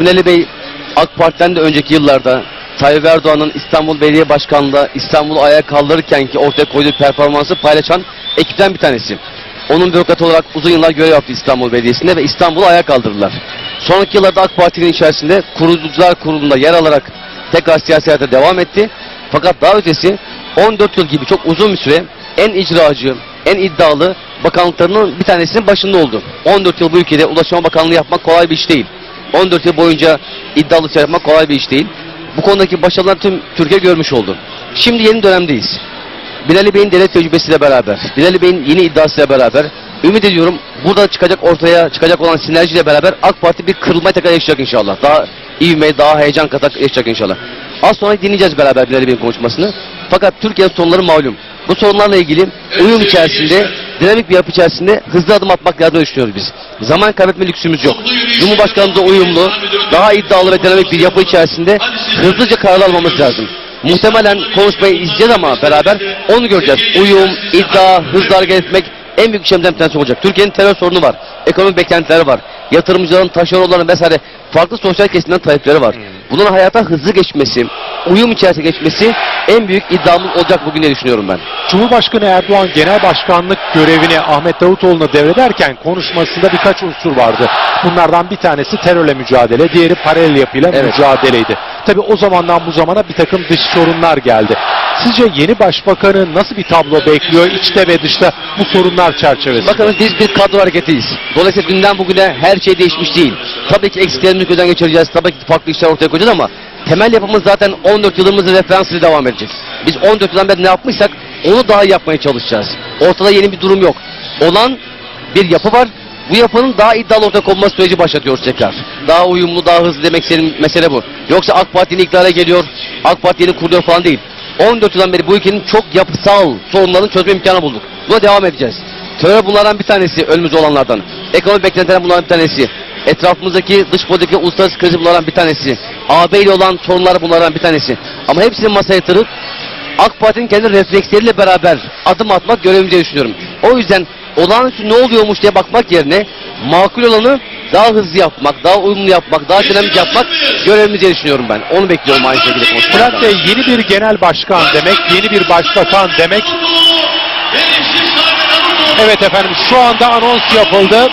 Binali Bey AK Parti'den de önceki yıllarda Tayyip Erdoğan'ın İstanbul Belediye Başkanlığı'nda İstanbul'u ayağa kaldırırken ki ortaya koyduğu performansı paylaşan ekipten bir tanesi. Onun bürokrat olarak uzun yıllar görev yaptı İstanbul Belediyesi'nde ve İstanbul'u ayağa kaldırdılar. Sonraki yıllarda AK Parti'nin içerisinde kurucular kurulunda yer alarak tekrar siyasi hayata devam etti. Fakat daha ötesi 14 yıl gibi çok uzun bir süre en icracı, en iddialı bakanlıklarının bir tanesinin başında oldu. 14 yıl bu ülkede Ulaştırma Bakanlığı yapmak kolay bir iş değil. 14 yıl boyunca iddialı yapmak kolay bir iş değil. Bu konudaki başarılar tüm Türkiye görmüş oldu. Şimdi yeni dönemdeyiz. Binali Bey'in devlet tecrübesiyle beraber, Binali Bey'in yeni iddiasıyla beraber ümit ediyorum burada çıkacak ortaya çıkacak olan sinerjiyle beraber AK Parti bir kırılmaya tekrar yaşayacak inşallah. Daha ivme, daha heyecan katak yaşayacak inşallah. Az sonra dinleyeceğiz beraber Binali Bey'in konuşmasını. Fakat Türkiye'nin sorunları malum. Bu sorunlarla ilgili uyum içerisinde, dinamik bir yapı içerisinde hızlı adım atmak lazım düşünüyoruz biz. Zaman kaybetme lüksümüz yok. Cumhurbaşkanımıza uyumlu, daha iddialı ve dinamik bir yapı içerisinde hızlıca karar almamız lazım. Muhtemelen konuşmayı izleyeceğiz ama beraber onu göreceğiz. Uyum, iddia, hızlı hareket etmek en büyük şeylerden bir tanesi olacak. Türkiye'nin terör sorunu var. Ekonomik beklentileri var. Yatırımcıların, taşeronların vesaire farklı sosyal kesimden talepleri var. Bunların hayata hızlı geçmesi, uyum içerisinde geçmesi en büyük iddiamız olacak bugün diye düşünüyorum ben. Cumhurbaşkanı Erdoğan genel başkanlık görevini Ahmet Davutoğlu'na devrederken konuşmasında birkaç unsur vardı. Bunlardan bir tanesi terörle mücadele, diğeri paralel yapıyla Evet. mücadeleydi. Tabi o zamandan bu zamana bir takım dış sorunlar geldi. Sizce yeni başbakanı nasıl bir tablo bekliyor içte ve dışta bu sorunlar çerçevesinde? Bakın biz bir kadro hareketiyiz. Dolayısıyla dünden bugüne her şey değişmiş değil. Tabii ki eksiklerimizi gözden geçireceğiz. Tabii ki farklı işler ortaya koyacağız ama temel yapımız zaten 14 yılımızın referansıyla devam edecek. Biz 14 yıldan beri ne yapmışsak onu daha iyi yapmaya çalışacağız. Ortada yeni bir durum yok. Olan bir yapı var. Bu yapının daha iddialı ortaya konması süreci başlatıyoruz tekrar. Daha uyumlu, daha hızlı demek senin mesele bu. Yoksa AK Parti'nin iktidara geliyor, AK Parti yeni kuruluyor falan değil. 14 yıldan beri bu ülkenin çok yapısal sorunlarını çözme imkanı bulduk. Buna devam edeceğiz. Terör bunlardan bir tanesi önümüzde olanlardan. Ekonomik beklentiler bunlardan bir tanesi. Etrafımızdaki dış politika uluslararası krizi bunlardan bir tanesi. AB ile olan sorunlar bunlardan bir tanesi. Ama hepsini masaya yatırıp AK Parti'nin kendi refleksleriyle beraber adım atmak görevimiz diye düşünüyorum. O yüzden olağanüstü ne oluyormuş diye bakmak yerine makul olanı daha hızlı yapmak, daha uyumlu yapmak, daha dinamik yapmak görevimiz diye düşünüyorum ben. Onu bekliyorum aynı şekilde Bülent konuşmalardan. Bey yeni bir genel başkan demek, yeni bir başbakan demek. Evet efendim şu anda anons yapıldı.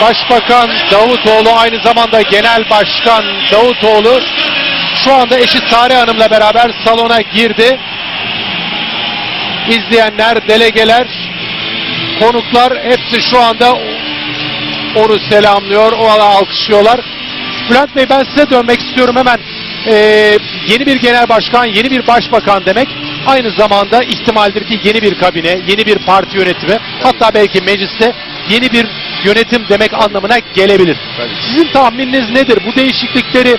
Başbakan Davutoğlu aynı zamanda Genel Başkan Davutoğlu şu anda eşi Sare Hanım'la beraber salona girdi. İzleyenler, delegeler, konuklar hepsi şu anda onu selamlıyor, ona alkışlıyorlar. Bülent Bey ben size dönmek istiyorum hemen. Ee, yeni bir genel başkan, yeni bir başbakan demek aynı zamanda ihtimaldir ki yeni bir kabine, yeni bir parti yönetimi, hatta belki mecliste yeni bir yönetim demek anlamına gelebilir. Sizin tahmininiz nedir? Bu değişiklikleri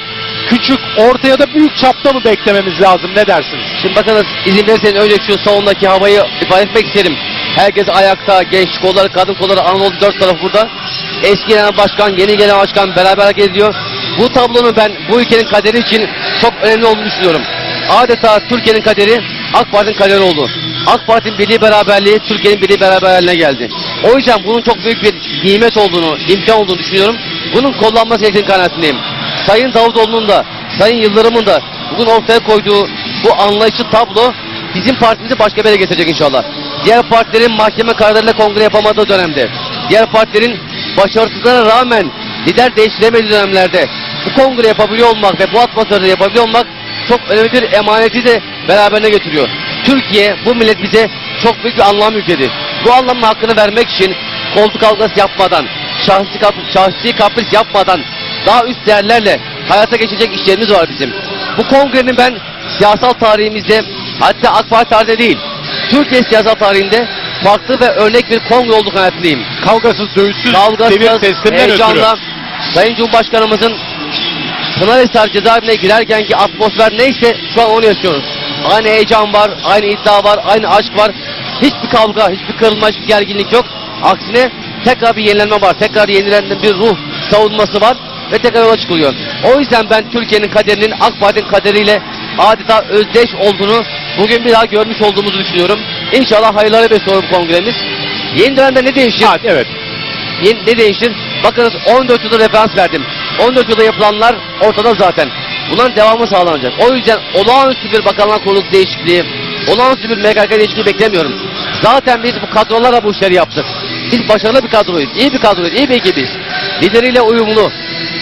küçük, orta ya da büyük çapta mı beklememiz lazım? Ne dersiniz? Şimdi bakınız izin verirseniz önce şu salondaki havayı ifade etmek isterim. Herkes ayakta, genç kolları, kadın kolları, Anadolu dört taraf burada. Eski genel başkan, yeni genel başkan beraber hareket ediyor. Bu tablonun ben bu ülkenin kaderi için çok önemli olduğunu düşünüyorum. Adeta Türkiye'nin kaderi AK Parti'nin kaderi oldu. AK Parti'nin birliği beraberliği Türkiye'nin birliği beraber haline geldi. O yüzden bunun çok büyük bir nimet olduğunu, imkan olduğunu düşünüyorum. Bunun kullanması gerektiğini kanaatindeyim. Sayın Davutoğlu'nun da, Sayın Yıldırım'ın da bugün ortaya koyduğu bu anlayışlı tablo bizim partimizi başka bir yere getirecek inşallah. Diğer partilerin mahkeme kararlarıyla kongre yapamadığı dönemde, diğer partilerin başarısızlıklarına rağmen lider değiştiremediği dönemlerde bu kongre yapabiliyor olmak ve bu atmosferde yapabiliyor olmak çok önemli bir emaneti de beraberine getiriyor. Türkiye, bu millet bize çok büyük bir anlam yükledi. Bu anlamın hakkını vermek için koltuk kavgası yapmadan, şahsi, kap şahsi kapris yapmadan daha üst değerlerle hayata geçecek işlerimiz var bizim. Bu kongrenin ben siyasal tarihimizde hatta AK Parti tarihinde değil, Türkiye siyasal tarihinde farklı ve örnek bir kongre olduğu kanaatindeyim. Kavgasız, dövüşsüz, Kavgasız, teslimden ötürü. heyecanla Sayın Cumhurbaşkanımızın Pınarhisar cezaevine girerkenki atmosfer neyse şu an onu yaşıyoruz. Aynı heyecan var, aynı iddia var, aynı aşk var. Hiçbir kavga, hiçbir kırılma, hiçbir gerginlik yok. Aksine tekrar bir yenilenme var, tekrar yenilenen bir ruh savunması var ve tekrar yola çıkılıyor. O yüzden ben Türkiye'nin kaderinin AK Parti'nin kaderiyle adeta özdeş olduğunu bugün bir daha görmüş olduğumuzu düşünüyorum. İnşallah hayırlara besliyor bu kongremiz. Yeni dönemde ne değişir? Ha, evet. Yeni, ne değiştir? Bakınız 14 yıldır referans verdim. 14 yılda yapılanlar ortada zaten. Bunların devamı sağlanacak. O yüzden olağanüstü bir bakanlar kurulu değişikliği, olağanüstü bir MKK değişikliği beklemiyorum. Zaten biz bu kadrolarla bu işleri yaptık. Biz başarılı bir kadroyuz, iyi bir kadroyuz, iyi bir ekibiz. Lideriyle uyumlu,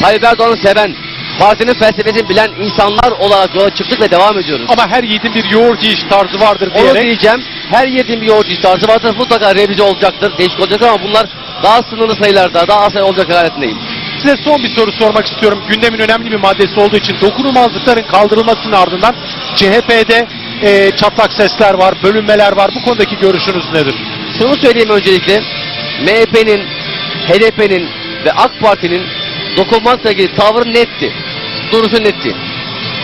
Tayyip Erdoğan'ı seven, partinin felsefesini bilen insanlar olarak yola çıktık ve devam ediyoruz. Ama her yiğidin bir yoğurt yiyiş tarzı vardır Onu diyerek diyeceğim. Her yediğim bir yoğurt tarzı vardır. Mutlaka revize olacaktır, değişik olacaktır ama bunlar daha sınırlı sayılarda, daha az sayı olacak halindeyim. Size son bir soru sormak istiyorum. Gündemin önemli bir maddesi olduğu için dokunulmazlıkların kaldırılmasının ardından CHP'de e, çatlak sesler var, bölünmeler var. Bu konudaki görüşünüz nedir? Şunu söyleyeyim öncelikle. MHP'nin, HDP'nin ve AK Parti'nin dokunmakla ilgili tavrı netti. Duruşu netti.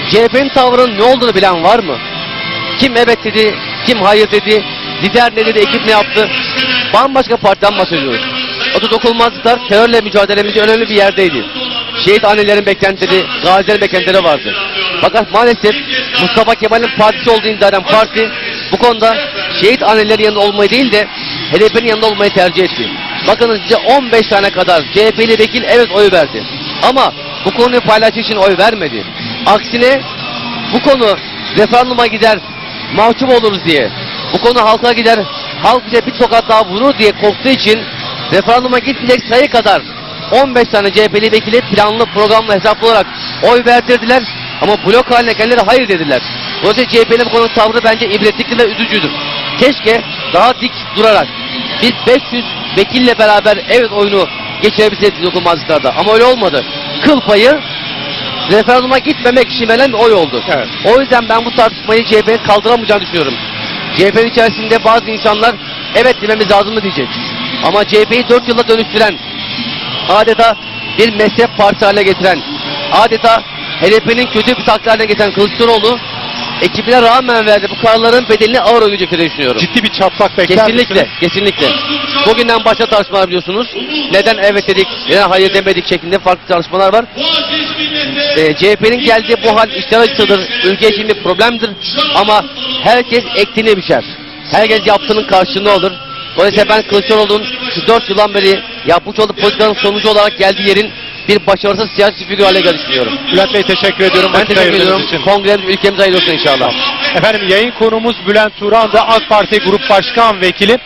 CHP'nin tavrının ne olduğunu bilen var mı? Kim evet dedi, kim hayır dedi, lider ne dedi, ekip ne yaptı? Bambaşka partiden bahsediyoruz. O da dokunulmazlıklar terörle mücadelemizde önemli bir yerdeydi. Şehit annelerin beklentileri, gazilerin beklentileri vardı. Fakat maalesef Mustafa Kemal'in partisi olduğu iddia parti bu konuda şehit annelerin yanında olmayı değil de HDP'nin yanında olmayı tercih etti. Bakınız size 15 tane kadar CHP'li vekil evet oy verdi. Ama bu konuyu paylaştığı için oy vermedi. Aksine bu konu referanduma gider, mahcup oluruz diye, bu konu halka gider, halk bize bir tokat daha vurur diye korktuğu için referanduma gitmeyecek sayı kadar 15 tane CHP'li vekili planlı programlı hesaplı olarak oy verdirdiler ama blok haline kendileri hayır dediler. Dolayısıyla CHP'nin bu konuda tavrı bence ibretlikli ve üzücüdür. Keşke daha dik durarak biz 500 vekille beraber evet oyunu geçirebilseydik dokunmazlıklarda ama öyle olmadı. Kıl payı referanduma gitmemek için verilen bir oy oldu. Evet. O yüzden ben bu tartışmayı CHP'nin kaldıramayacağını düşünüyorum. CHP'nin içerisinde bazı insanlar evet dememiz lazım mı diyecek. Ama CHP'yi 4 yılda dönüştüren, adeta bir mezhep partisi haline getiren, adeta HDP'nin kötü bir takdir haline getiren Kılıçdaroğlu ekibine rağmen verdi bu kararların bedelini ağır ödeyecek diye düşünüyorum. Ciddi bir çatlak bekler Kesinlikle, misiniz? kesinlikle. Bugünden başka tartışmalar biliyorsunuz. Neden evet dedik, neden hayır demedik şeklinde farklı tartışmalar var. Ee, CHP'nin geldiği bu hal işler acısıdır, ülke için bir problemdir. Ama herkes ektiğini biçer. Herkes yaptığının karşılığında olur. Dolayısıyla ben Kılıçdaroğlu'nun şu 4 yıldan beri yapmış olduğu politikanın sonucu olarak geldiği yerin bir başarısız siyasi figür haline geldiğini düşünüyorum. Bülent Bey teşekkür ediyorum. Ben teşekkür ediyorum. için. Kongremiz ülkemize hayırlı olsun inşallah. Efendim yayın konumuz Bülent Turan da AK Parti Grup Başkan Vekili.